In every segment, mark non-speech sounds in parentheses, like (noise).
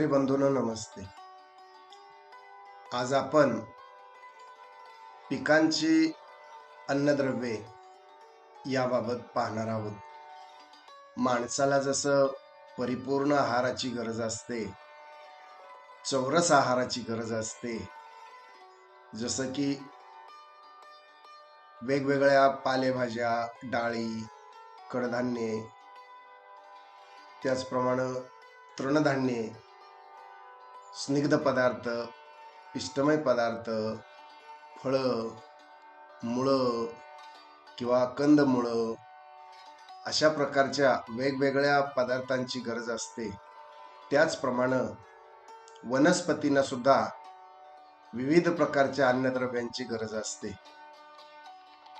शेतकरी बंधूंना नमस्ते. आज आपण पिकांची अन्नद्रव्ये याबाबत पाहणार आहोत. माणसाला जसं परिपूर्ण आहाराची गरज असते चौरस आहाराची गरज असते जसं की वेगवेगळ्या पालेभाज्या डाळी कडधान्ये त्याचप्रमाणे तृणधान्ये स्निग्ध पदार्थ पिष्टमय पदार्थ फळं मुळं किंवा कंदमुळं अशा प्रकारच्या वेगवेगळ्या पदार्थांची गरज असते. त्याचप्रमाणे वनस्पतींना सुद्धा विविध प्रकारच्या अन्नद्रव्यांची गरज असते.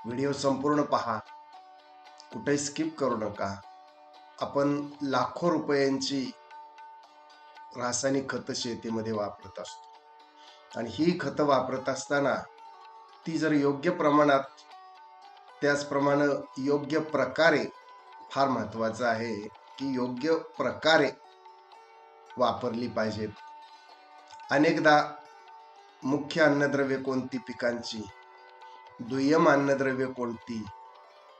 व्हिडिओ संपूर्ण पहा. कुठे स्किप करू नका. आपण लाखो रुपयांची रासायनिक खतं शेतीमध्ये वापरत असतो. आणि ही खतं वापरत असताना ती जर योग्य प्रमाणात त्याचप्रमाणे योग्य प्रकारे फार महत्वाचं आहे की योग्य प्रकारे वापरली पाहिजेत. अनेकदा मुख्य अन्नद्रव्ये कोणती पिकांची दुय्यम अन्नद्रव्ये कोणती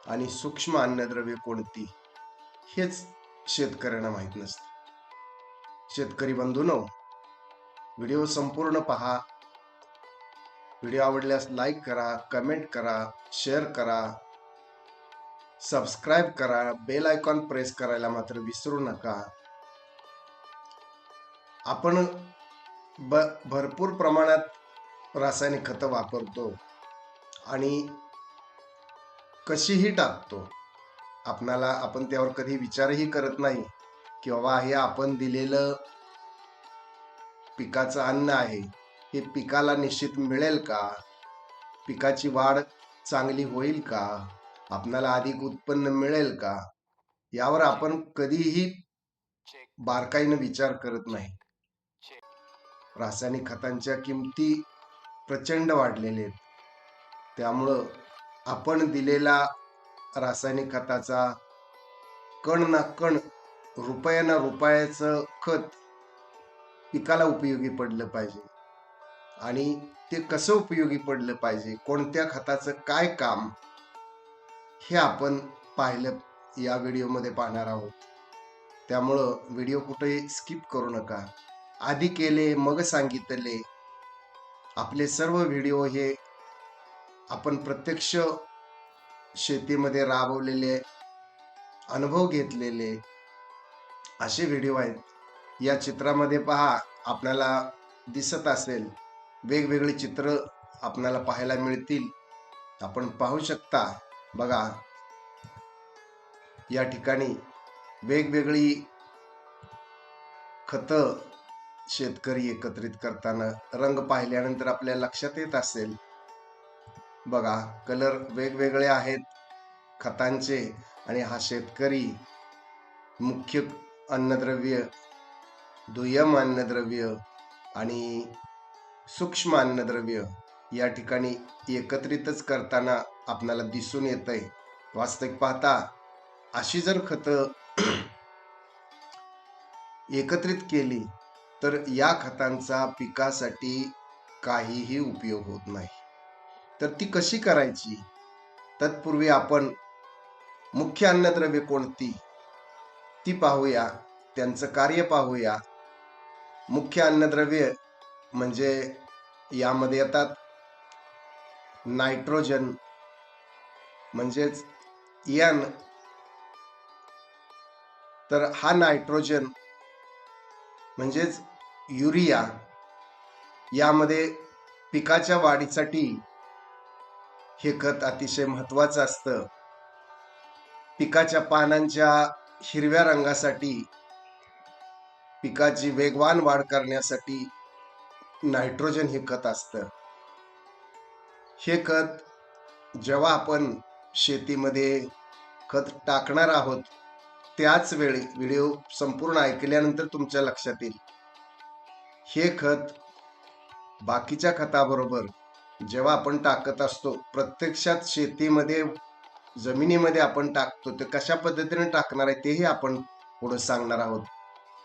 आणि सूक्ष्म अन्नद्रव्ये कोणती हेच शेतकऱ्यांना माहीत नसतं. शेतकरी बंधूनो व्हिडिओ संपूर्ण पहा. व्हिडिओ आवडल्यास लाईक करा कमेंट करा शेअर करा. सबस्क्राईब करा बेल आयकॉन प्रेस करायला मात्र विसरू नका. आपण ब भरपूर प्रमाणात रासायनिक खतं वापरतो आणि कशीही टाकतो. आपणाला आपण त्यावर कधी विचारही करत नाही. किंवा हे आपण दिलेलं पिकाचं अन्न आहे हे पिकाला निश्चित मिळेल का? पिकाची वाढ चांगली होईल का? आपणाला अधिक उत्पन्न मिळेल का? यावर आपण कधीही बारकाईनं विचार करत नाही. रासायनिक खतांच्या किमती प्रचंड वाढलेल्या आहेत. त्यामुळं आपण दिलेला रासायनिक खताचा कण ना कण रुपयाना रुपयाचं खत पिकाला उपयोगी पडलं पाहिजे. आणि ते कसं उपयोगी पडलं पाहिजे कोणत्या खताचं काय काम हे आपण पाहिलं या व्हिडिओमध्ये पाहणार आहोत. त्यामुळं व्हिडिओ कुठेही स्किप करू नका. आधी केले मग सांगितले. आपले सर्व व्हिडिओ हे आपण प्रत्यक्ष शेतीमध्ये राबवलेले अनुभव घेतलेले असे व्हिडिओ आहेत. या चित्रामध्ये पहा आपल्याला दिसत असेल वेगवेगळी चित्र आपल्याला पाहायला मिळतील. आपण पाहू शकता बघा. या ठिकाणी वेगवेगळी खत शेतकरी एकत्रित करताना रंग पाहिल्यानंतर आपल्या लक्षात येत असेल. बघा कलर वेगवेगळे आहेत खतांचे आणि हा शेतकरी मुख्य अन्नद्रव्य दुय्यम अन्नद्रव्य आणि सूक्ष्म अन्नद्रव्य या ठिकाणी एकत्रितच करताना आपणाला दिसून येत आहे वास्तविक पाहता अशी जर खतं (clears throat) एकत्रित केली तर या खतांचा पिकासाठी काहीही उपयोग होत नाही. तर ती कशी करायची? तत्पूर्वी आपण मुख्य अन्नद्रव्य कोणती? ती पाहूया त्यांचं कार्य पाहूया. मुख्य अन्नद्रव्य म्हणजे यामध्ये येतात नायट्रोजन म्हणजेच यन. तर हा नायट्रोजन म्हणजेच युरिया यामध्ये पिकाच्या वाढीसाठी हे खत अतिशय महत्वाचं असतं. पिकाच्या पानांच्या हिरव्या रंगासाठी पिकाची वेगवान वाढ करण्यासाठी नायट्रोजन हे खत असतं. हे खत जेव्हा आपण शेतीमध्ये खत टाकणार आहोत त्याच वेळी व्हिडिओ संपूर्ण ऐकल्यानंतर तुमच्या लक्षात येईल. हे खत बाकीच्या खताबरोबर जेव्हा आपण टाकत असतो प्रत्यक्षात शेतीमध्ये जमिनीमध्ये आपण टाकतो ते कशा पद्धतीने टाकणार आहे तेही आपण पुढे सांगणार आहोत.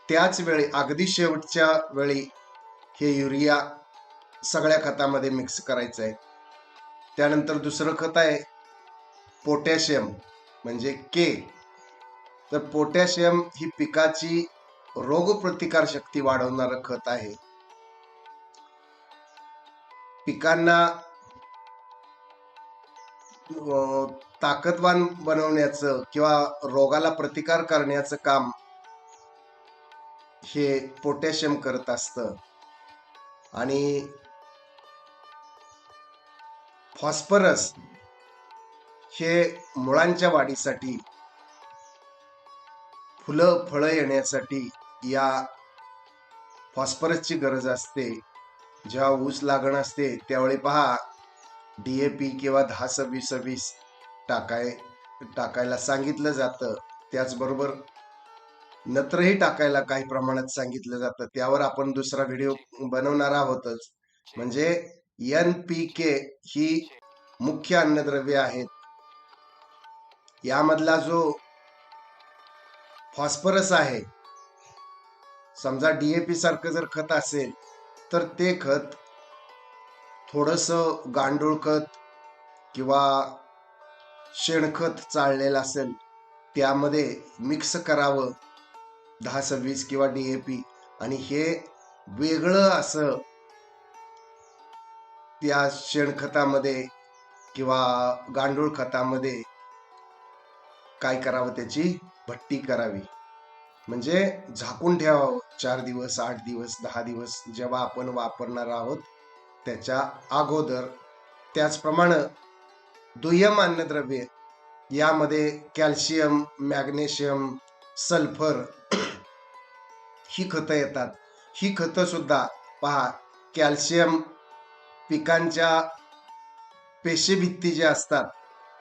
त्याच वेळी अगदी शेवटच्या वेळी हे युरिया सगळ्या खतामध्ये मिक्स करायचं आहे. त्यानंतर दुसरं खत आहे पोटॅशियम म्हणजे के तर पोटॅशियम ही पिकाची रोगप्रतिकार शक्ती वाढवणारं खत आहे. पिकांना ताकदवान बनवण्याचं किंवा रोगाला प्रतिकार करण्याचं काम हे पोटॅशियम करत असतं. आणि फॉस्फरस हे मुळांच्या वाढीसाठी फुलं फळं येण्यासाठी या फॉस्फरसची गरज असते. जेव्हा ऊस लागण असते त्यावेळी पहा डीएपी किंवा दहा सव्वीस सव्वीस टाकाय टाकायला सांगितलं जातं. त्याचबरोबर नत्रही टाकायला काही प्रमाणात सांगितलं जातं. त्यावर आपण दुसरा व्हिडिओ बनवणार आहोतच. म्हणजे एन पी के ही मुख्य अन्नद्रव्य आहेत. यामधला जो फॉस्फरस आहे समजा डीएपी सारखं जर खत असेल तर ते खत थोडस गांडूळखत किंवा शेणखत चाळलेलं असेल त्यामध्ये मिक्स करावं दहा सव्वीस किंवा डी ए पी आणि हे वेगळं असं त्या शेणखतामध्ये किंवा गांडूळ खतामध्ये काय करावं त्याची भट्टी करावी. म्हणजे झाकून ठेवावं. चार दिवस आठ दिवस दहा दिवस जेव्हा आपण वापरणार आहोत त्याच्या अगोदर त्याचप्रमाणे दुय्यम अन्नद्रव्ये यामध्ये कॅल्शियम मॅग्नेशियम सल्फर ही खतं येतात. ही खतंसुद्धा पहा कॅल्शियम पिकांच्या पेशीभित्ती ज्या असतात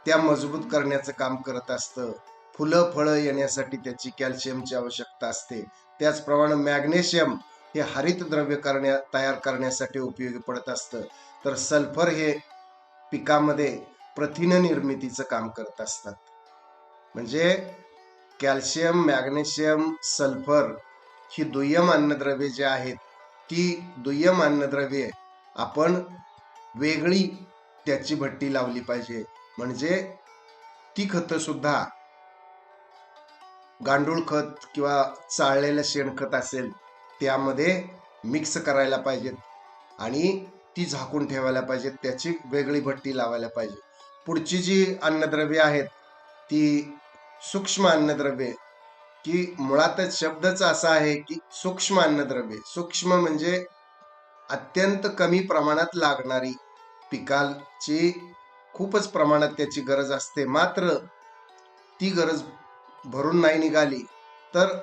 त्या मजबूत करण्याचं काम करत असतं. फुलं फळं येण्यासाठी त्याची कॅल्शियमची आवश्यकता असते. त्याचप्रमाणे मॅग्नेशियम हे हरित द्रव्य करण्या तयार करण्यासाठी उपयोगी पडत असतं. तर सल्फर हे पिकामध्ये प्रथिन निर्मितीचं काम करत असतात. म्हणजे कॅल्शियम मॅग्नेशियम सल्फर ही दुय्यम अन्नद्रव्ये जी आहेत ती दुय्यम अन्नद्रव्ये आपण वेगळी त्याची भट्टी लावली पाहिजे. म्हणजे ती खतं सुद्धा गांडूळ खत किंवा चाळलेलं शेणखत असेल त्यामध्ये मिक्स करायला पाहिजेत. आणि ती झाकून ठेवायला पाहिजेत. त्याची वेगळी भट्टी लावायला पाहिजे. पुढची जी अन्नद्रव्ये आहेत ती सूक्ष्म अन्नद्रव्ये की मुळातच शब्दच असा आहे की सूक्ष्म अन्नद्रव्ये सूक्ष्म म्हणजे अत्यंत कमी प्रमाणात लागणारी पिकाची खूपच प्रमाणात त्याची गरज असते. मात्र ती गरज भरून नाही निघाली तर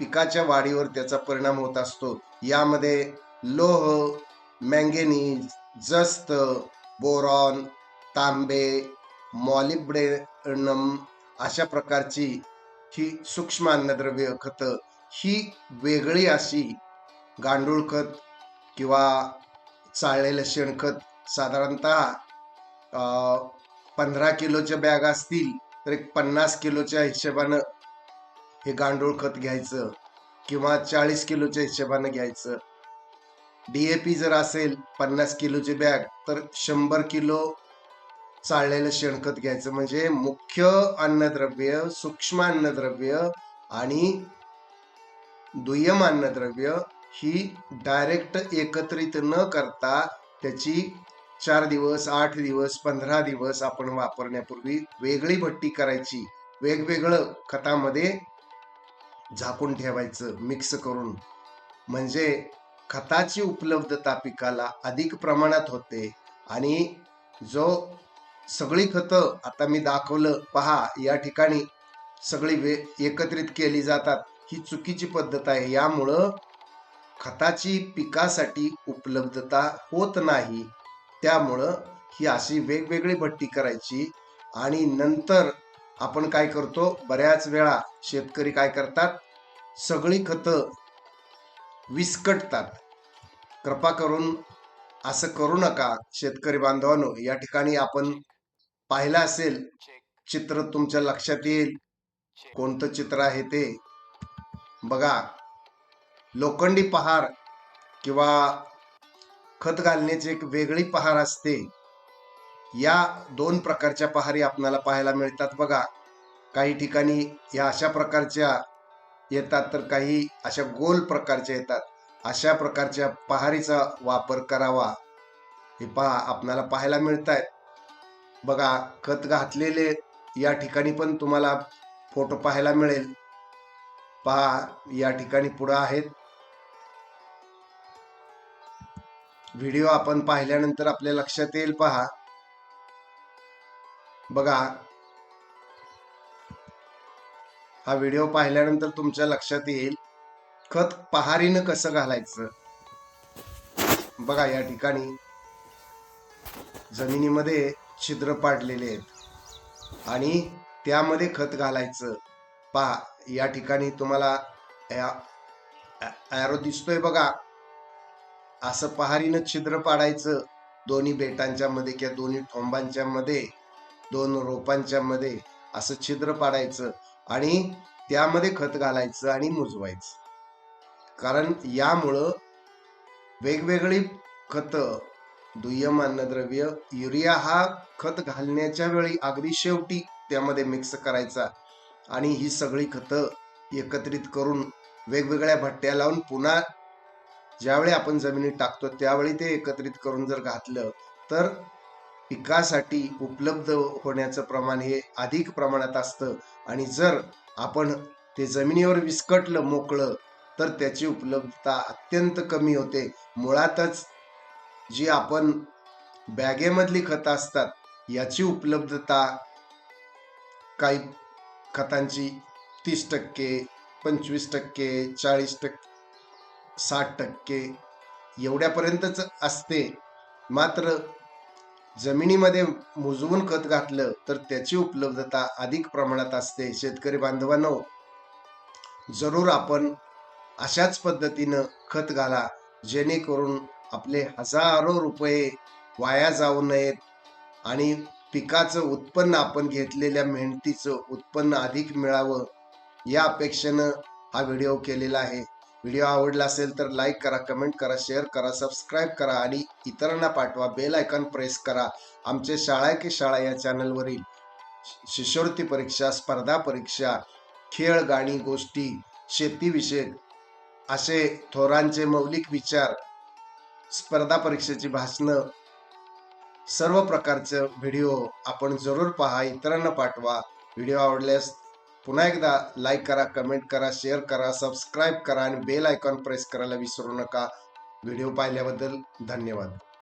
पिकाच्या वाढीवर त्याचा परिणाम होत असतो. यामध्ये लोह मँगेनीज जस्त बोरॉन तांबे मॉलिब्डेनम अशा प्रकारची ही सूक्ष्म अन्नद्रव्य खतं ही वेगळी अशी गांडूळ खत किंवा चाळलेलं शेणखत साधारणतः पंधरा किलोच्या बॅग असतील तर एक पन्नास किलोच्या हिशोबानं हे गांडूळ खत घ्यायचं किंवा चाळीस किलोच्या हिशोबानं घ्यायचं. डी ए पी जर असेल पन्नास किलोची बॅग तर शंभर किलो चाळलेलं शेणखत घ्यायचं. म्हणजे मुख्य अन्नद्रव्य सूक्ष्म अन्नद्रव्य आणि दुय्यम अन्नद्रव्य ही डायरेक्ट एकत्रित न करता त्याची चार दिवस आठ दिवस पंधरा दिवस आपण वापरण्यापूर्वी वेगळी भट्टी करायची. वेगवेगळं खतामध्ये झाकून ठेवायचं मिक्स करून. म्हणजे खताची उपलब्धता पिकाला अधिक प्रमाणात होते आणि जो सगळी खतं आता मी दाखवलं पहा या ठिकाणी सगळी वे एकत्रित केली जातात. ही चुकीची पद्धत आहे. यामुळं खताची पिकासाठी उपलब्धता होत नाही. त्यामुळं ही अशी वेगवेगळी भट्टी करायची आणि नंतर आपण काय करतो? बऱ्याच वेळा शेतकरी काय करतात? सगळी खतं विस्कटतात. कृपा करून असं करू नका शेतकरी बांधवांनो. या ठिकाणी आपण पाहिलं असेल चित्र तुमच्या लक्षात येईल. कोणतं चित्र आहे ते? बघा. लोखंडी पहार किंवा खत घालण्याची एक वेगळी पहार असते. या दोन प्रकारच्या पहारी आपणाला पाहायला मिळतात. बघा काही ठिकाणी या अशा प्रकारच्या येतात तर काही अशा गोल प्रकारच्या येतात. अशा प्रकारच्या पहारीचा वापर करावा. हे पहा आपणाला पाहायला मिळत आहेत बघा खत घातलेले या ठिकाणी पण तुम्हाला फोटो पाहायला मिळेल. पहा या ठिकाणी पुढं आहेत. व्हिडिओ आपण पाहिल्यानंतर आपल्या लक्षात येईल पहा. बघा हा व्हिडिओ पाहिल्यानंतर तुमच्या लक्षात येईल खत पहारीनं कसं घालायचं? बघा या ठिकाणी जमिनीमध्ये छिद्र पाडलेले आहेत आणि त्यामध्ये खत घालायचं. पहा या ठिकाणी तुम्हाला ॲरो दिसतोय बघा. असं पहारीनं छिद्र पाडायचं दोन्ही बेटांच्या मध्ये किंवा दोन्ही ठोंबांच्या मध्ये. दोन रोपांच्या मध्ये असं छिद्र पाडायचं आणि त्यामध्ये खत घालायचं आणि मुजवायचं. कारण यामुळं वेगवेगळी खत दुय्यम अन्नद्रव्य युरिया हा खत घालण्याच्या वेळी अगदी शेवटी त्यामध्ये मिक्स करायचा आणि ही सगळी खतं एकत्रित करून वेगवेगळ्या भट्ट्या लावून पुन्हा ज्यावेळी आपण जमिनीत टाकतो त्यावेळी ते एकत्रित करून जर घातलं तर पिकासाठी उपलब्ध होण्याचं प्रमाण हे अधिक प्रमाणात असतं. आणि जर आपण ते जमिनीवर विस्कटलं मोकळं तर त्याची उपलब्धता अत्यंत कमी होते. मुळातच जी आपण बॅगेमधली खतं असतात याची उपलब्धता काही खतांची तीस टक्के पंचवीस टक्के चाळीस टक्के साठ टक्के एवढ्यापर्यंतच असते. मात्र जमिनीमध्ये मुजवून खत घातलं तर त्याची उपलब्धता अधिक प्रमाणात असते. शेतकरी बांधवांनो जरूर आपण अशाच पद्धतीनं खत घाला जेणेकरून आपले हजारो रुपये वाया जाऊ नयेत आणि पिकाचं उत्पन्न आपण घेतलेल्या मेहनतीचं उत्पन्न अधिक मिळावं या अपेक्षेनं हा व्हिडिओ केलेला आहे. व्हिडिओ आवडला असेल तर लाईक करा कमेंट करा शेअर करा सबस्क्राईब करा आणि इतरांना पाठवा. बेल आयकॉन प्रेस करा. आमचे शाळा की शाळा या चॅनलवरील शिष्यवृत्ती परीक्षा स्पर्धा परीक्षा खेळ गाणी गोष्टी शेतीविषयक असे थोरांचे मौलिक विचार स्पर्धा परीक्षेची भाषणं सर्व प्रकारचे व्हिडिओ आपण जरूर पहा. इतरांना पाठवा. व्हिडिओ आवडल्यास पुन्हा एकदा लाईक करा कमेंट करा शेअर करा सबस्क्राईब करा आणि बेल आयकॉन प्रेस करायला विसरू नका. व्हिडिओ पाहिल्याबद्दल धन्यवाद.